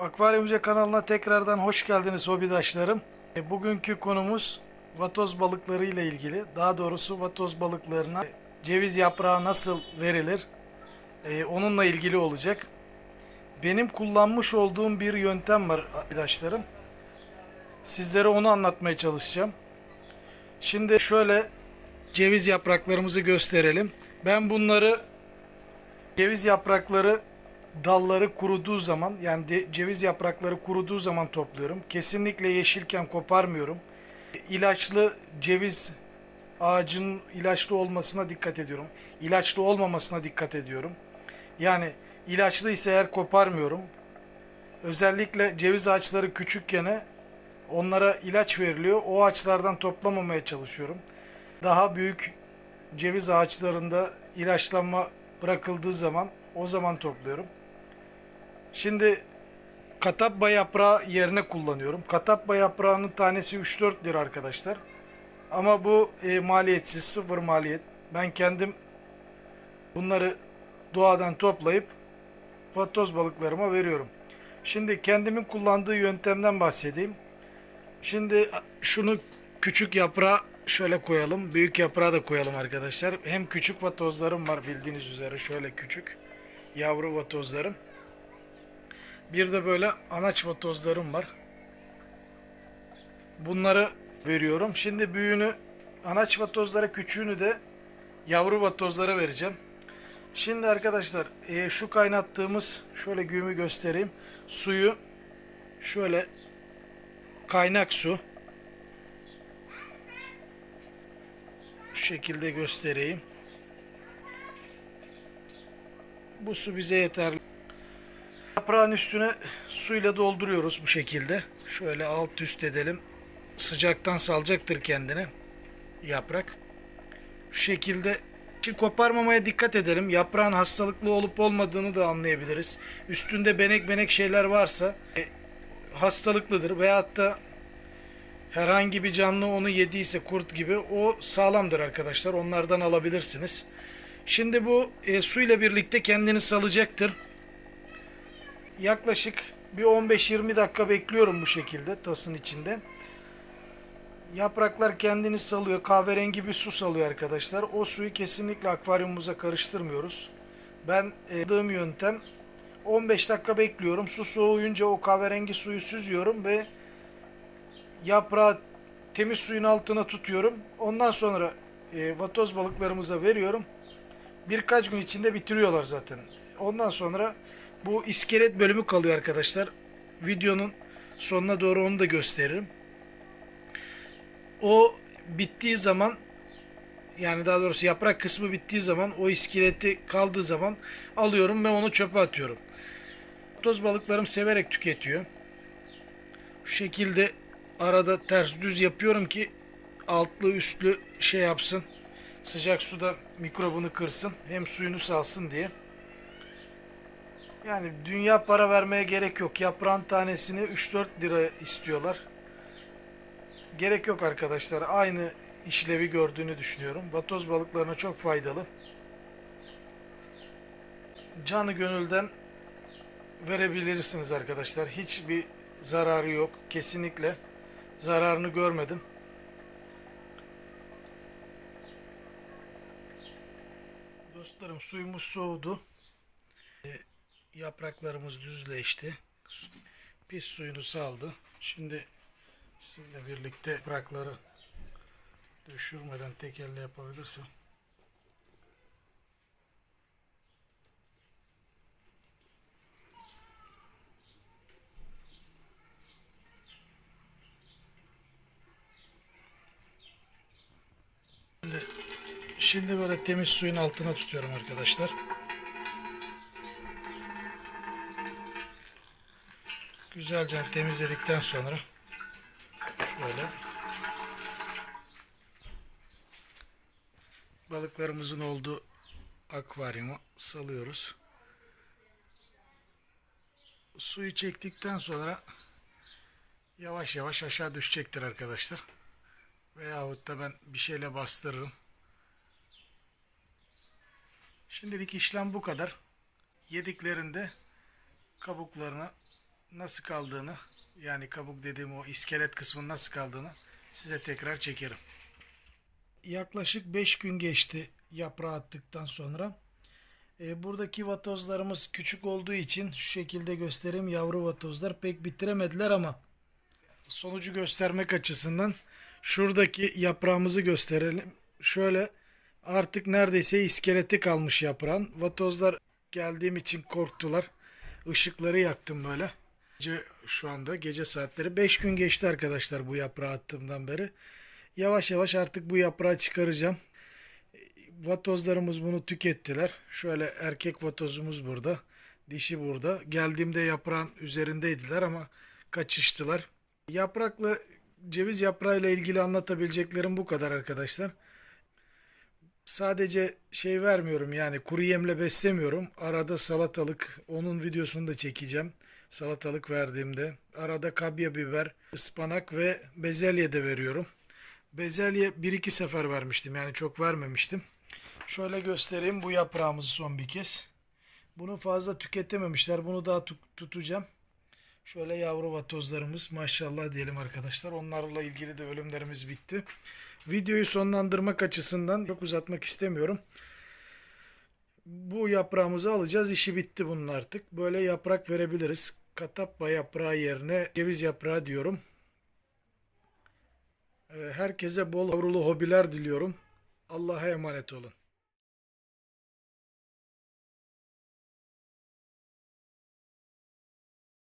Akvaryumcu kanalına tekrardan hoş geldiniz hobidaşlarım. E, Bugünkü konumuz vatoz balıkları ile ilgili. Daha doğrusu vatoz balıklarına ceviz yaprağı nasıl verilir? E, onunla ilgili olacak. Benim kullanmış olduğum bir yöntem var arkadaşlarım. Sizlere onu anlatmaya çalışacağım. Şimdi şöyle ceviz yapraklarımızı gösterelim. Ben bunları ceviz yaprakları dalları kuruduğu zaman yani de- ceviz yaprakları kuruduğu zaman topluyorum. Kesinlikle yeşilken koparmıyorum. İlaçlı ceviz ağacının ilaçlı olmasına dikkat ediyorum. İlaçlı olmamasına dikkat ediyorum. Yani ilaçlı ise eğer koparmıyorum. Özellikle ceviz ağaçları küçükken onlara ilaç veriliyor. O ağaçlardan toplamamaya çalışıyorum. Daha büyük ceviz ağaçlarında ilaçlanma bırakıldığı zaman o zaman topluyorum. Şimdi katapba yaprağı yerine kullanıyorum. Katapba yaprağının tanesi 3-4 lira arkadaşlar. Ama bu e, maliyetsiz, sıfır maliyet. Ben kendim bunları doğadan toplayıp vatoz balıklarıma veriyorum. Şimdi kendimin kullandığı yöntemden bahsedeyim. Şimdi şunu küçük yaprağa şöyle koyalım. Büyük yaprağı da koyalım arkadaşlar. Hem küçük vatozlarım var bildiğiniz üzere şöyle küçük yavru vatozlarım. Bir de böyle anaç vatozlarım var. Bunları veriyorum. Şimdi büyüğünü anaç vatozlara küçüğünü de yavru vatozlara vereceğim. Şimdi arkadaşlar e, şu kaynattığımız şöyle güğümü göstereyim. Suyu şöyle kaynak su şu şekilde göstereyim. Bu su bize yeterli. Yaprağın üstüne suyla dolduruyoruz bu şekilde. Şöyle alt üst edelim. Sıcaktan salacaktır kendini yaprak. Şu şekilde Şimdi koparmamaya dikkat edelim. Yaprağın hastalıklı olup olmadığını da anlayabiliriz. Üstünde benek benek şeyler varsa e, hastalıklıdır veyahut da herhangi bir canlı onu yediyse kurt gibi o sağlamdır arkadaşlar. Onlardan alabilirsiniz. Şimdi bu e, suyla birlikte kendini salacaktır. Yaklaşık bir 15-20 dakika bekliyorum bu şekilde tasın içinde. Yapraklar kendini salıyor. Kahverengi bir su salıyor arkadaşlar. O suyu kesinlikle akvaryumumuza karıştırmıyoruz. Ben e, aldığım yöntem 15 dakika bekliyorum. Su soğuyunca o kahverengi suyu süzüyorum ve yaprağı temiz suyun altına tutuyorum. Ondan sonra e, vatoz balıklarımıza veriyorum. Birkaç gün içinde bitiriyorlar zaten. Ondan sonra bu iskelet bölümü kalıyor arkadaşlar. Videonun sonuna doğru onu da gösteririm. O bittiği zaman yani daha doğrusu yaprak kısmı bittiği zaman o iskeleti kaldığı zaman alıyorum ve onu çöpe atıyorum. Toz balıklarım severek tüketiyor. Şu şekilde arada ters düz yapıyorum ki altlı üstlü şey yapsın. Sıcak suda mikrobunu kırsın. Hem suyunu salsın diye. Yani dünya para vermeye gerek yok. Yaprağın tanesini 3-4 lira istiyorlar. Gerek yok arkadaşlar. Aynı işlevi gördüğünü düşünüyorum. Vatoz balıklarına çok faydalı. Canı gönülden verebilirsiniz arkadaşlar. Hiçbir zararı yok. Kesinlikle zararını görmedim. Dostlarım suyumuz soğudu. Yapraklarımız düzleşti. Pis suyunu saldı. Şimdi sizinle birlikte yaprakları düşürmeden tek elle yapabilirsem. Şimdi böyle temiz suyun altına tutuyorum arkadaşlar. Güzelce temizledikten sonra şöyle balıklarımızın olduğu akvaryuma salıyoruz. Suyu çektikten sonra yavaş yavaş aşağı düşecektir arkadaşlar. Veyahut da ben bir şeyle bastırırım. Şimdilik işlem bu kadar. Yediklerinde kabuklarına nasıl kaldığını yani kabuk dediğim o iskelet kısmının nasıl kaldığını size tekrar çekerim. Yaklaşık 5 gün geçti yaprağı attıktan sonra. E, buradaki vatozlarımız küçük olduğu için şu şekilde göstereyim. Yavru vatozlar pek bitiremediler ama sonucu göstermek açısından şuradaki yaprağımızı gösterelim. Şöyle artık neredeyse iskeleti kalmış yaprağın. Vatozlar geldiğim için korktular. Işıkları yaktım böyle. Gece, şu anda gece saatleri 5 gün geçti arkadaşlar bu yaprağı attığımdan beri. Yavaş yavaş artık bu yaprağı çıkaracağım. Vatozlarımız bunu tükettiler. Şöyle erkek vatozumuz burada. Dişi burada. Geldiğimde yaprağın üzerindeydiler ama kaçıştılar. Yaprakla ceviz yaprağıyla ilgili anlatabileceklerim bu kadar arkadaşlar. Sadece şey vermiyorum yani kuru yemle beslemiyorum. Arada salatalık onun videosunu da çekeceğim. Salatalık verdiğimde. Arada kabya biber, ıspanak ve bezelye de veriyorum. Bezelye bir iki sefer vermiştim yani çok vermemiştim. Şöyle göstereyim bu yaprağımızı son bir kez. Bunu fazla tüketememişler. Bunu daha tut- tutacağım. Şöyle yavru vatozlarımız maşallah diyelim arkadaşlar. Onlarla ilgili de ölümlerimiz bitti. Videoyu sonlandırmak açısından çok uzatmak istemiyorum. Bu yaprağımızı alacağız. İşi bitti bunun artık. Böyle yaprak verebiliriz. Katappa yaprağı yerine ceviz yaprağı diyorum. Ee, Herkese bol yavrulu hobiler diliyorum. Allah'a emanet olun.